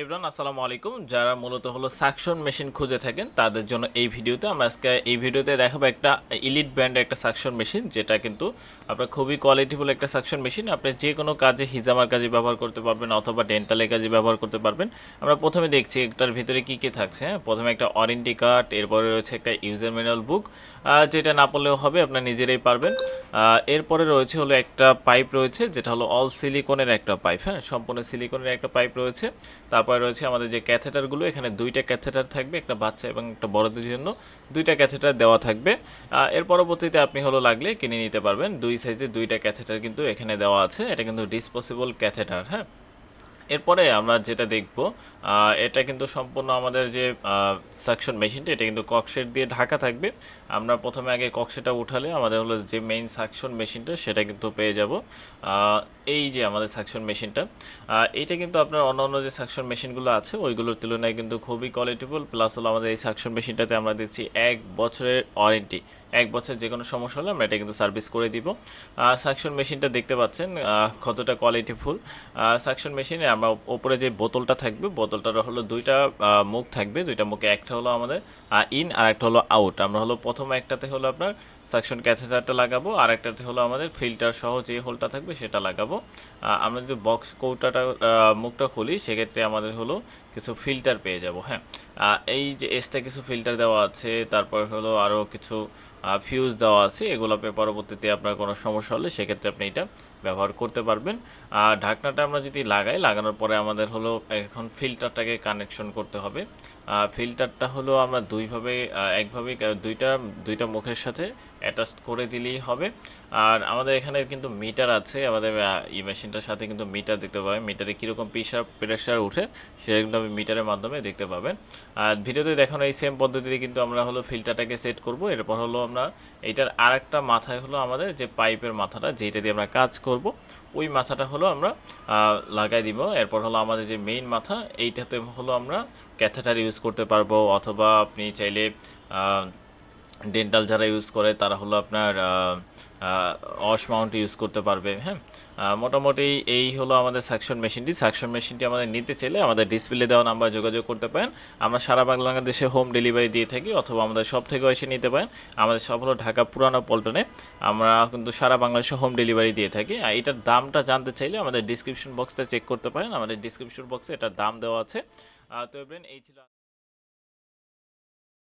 ইবরান আসসালামু আলাইকুম। যারা মূলত হলো সাকশন মেশিন খুঁজে থাকেন, তাদের জন্য এই ভিডিওতে আমরা আজকে এই ভিডিওতে দেখাবো একটা ইলিট ব্র্যান্ডের একটা সাকশন মেশিন যেটা কিন্তু আপনার খুবই কোয়ালিটিফুল একটা সাকশন মেশিন আপনি যে কোনো কাজে হিজামার কাজে ব্যবহার করতে পারবেন অথবা ডেন্টালের কাজে ব্যবহার করতে পারবেন। আমরা প্রথমে দেখছি একটার ভিতরে কি কি থাকছে হ্যাঁ? প্রথমে একটা ওয়ারেন্টি কার্ড এরপরে রয়েছে একটা ইউজার ম্যানুয়াল বুক যেটা না পড়লেও হবে আপনার নিজেরাই পারবেন। এরপরে রয়েছে হলো একটা পাইপ রয়েছে, যেটা হলো অল সিলিকনের একটা পাইপ হ্যাঁ? সম্পূর্ণ সিলিকনের একটা পাইপ রয়েছে। তারপরে রয়েছে আমাদের যে ক্যাথেটারগুলো এখানে দুইটা ক্যাথেটার থাকবে, একটা বাচ্চা এবং একটা বড়দের জন্য। দুইটা ক্যাথেটার দেওয়া থাকবে। এর পরবর্তীতে আপনি হলো লাগলে কিনে নিতে পারবেন। দুই সাইজে দুইটা ক্যাথেটার কিন্তু এখানে দেওয়া আছে। এটা কিন্তু ডিসপোসিবল ক্যাথেটার হ্যাঁ? এরপরে আমরা যেটা দেখব এটা কিন্তু সম্পূর্ণ আমাদের যে সাকশন মেশিনটা এটা কিন্তু ককশেট দিয়ে ঢাকা থাকবে। আমরা প্রথমে আগে ককশেটা উঠালে আমাদের হলো যে মেইন সাকশন মেশিনটা সেটা কিন্তু পেয়ে যাব। এই যে আমাদের সাকশন মেশিনটা এটা কিন্তু আপনার অন্য অন্য যে সাকশন মেশিনগুলো আছে, ওইগুলোর তুলনায় কিন্তু খুবই কোয়ালিটিফুল প্লাস হলো আমাদের এই সাকশন মেশিনটাতে আমরা দিচ্ছি এক বছরের ওয়ারেন্টি এক বছর যে কোনো সমস্যা হলে আমরা এটা কিন্তু সার্ভিস করে দিব। সাকশন মেশিনটা দেখতে পাচ্ছেন কতটা কোয়ালিটিফুল সাকশন মেশিনে আমরা ওপরে যে বোতলটা থাকবে, বোতলটার হলো দুইটা মুখ থাকবে, দুইটা মুখে একটা হলো আমাদের ইন আর একটা হলো আউট আমরা হলো প্রথম একটাতে হলো আপনার সাকশন ক্যাথেটারটা লাগাবো, আর একটাতে হলো আমাদের ফিল্টার সহ যে হোলটা থাকবে সেটা লাগাবো। আমরা যদি বক্স কৌটাটা মুখটা খুলি, সেক্ষেত্রে আমাদের হলো কিছু ফিল্টার পেয়ে যাব হ্যাঁ। এই যে এসটা কিছু ফিল্টার দেওয়া আছে, তারপর হলো আরও কিছু ফিউজ দেওয়া আছে। এগুলো পরবর্তীতে আপনার কোনো সমস্যা হলে সেক্ষেত্রে আপনি এটা ব্যবহার করতে পারবেন। আর ঢাকনাটা আমরা যদি লাগাই, লাগানোর পরে আমাদের হলো এখন ফিল্টারটাকে কানেকশন করতে হবে। ফিল্টারটা হলো আমরা দুইভাবে, একভাবে, দুইটা দুইটা মুখের সাথে অ্যাটাচ করে দিলেই হবে। আর আমাদের এখানে কিন্তু মিটার আছে, আমাদের এই মেশিনটার সাথে কিন্তু মিটার দেখতে পাবেন। মিটারে কীরকম প্রেশার প্রেশার উঠে কিন্তু আপনি মিটারের মাধ্যমে দেখতে পাবেন। আর ভিডিওতে দেখানো এই সেম পদ্ধতিতে কিন্তু আমরা হলো ফিল্টারটাকে সেট করব। এরপর হলো আমরা এইটার আরেকটা মাথায় হলো আমাদের যে পাইপের মাথাটা যেটা দিয়ে আমরা কাজ করব ওই মাথাটা হলো আমরা লাগাই দিব। এরপর হলো আমাদের যে মেইন মাথা, এইটাতে হলো আমরা ক্যাথেটার ইউজ করতে পারব। অথবা আপনি চাইলে ডেন্টাল যারা ইউজ করে, তারা হলো আপনার অস মাউন্ট ইউজ করতে পারবে হ্যাঁ? মোটামুটি এই হলো আমাদের সাকশন মেশিনটি সাকশন মেশিনটি আমাদের নিতে চাইলে আমাদের ডিসপ্লে দেওয়া নাম্বার যোগাযোগ করতে পারেন। আমরা সারা বাংলাদেশে হোম ডেলিভারি দিয়ে থাকি, অথবা আমাদের সব থেকে এসে নিতে পারেন। আমাদের সব হলো ঢাকা পুরানো পল্টনে। আমরা কিন্তু সারা বাংলাদেশে হোম ডেলিভারি দিয়ে থাকি। আর এটার দামটা জানতে চাইলে আমাদের ডিসক্রিপশন বক্সটা চেক করতে পারেন। আমাদের ডিসক্রিপশন বক্সে এটার দাম দেওয়া আছে। তো এই ছিল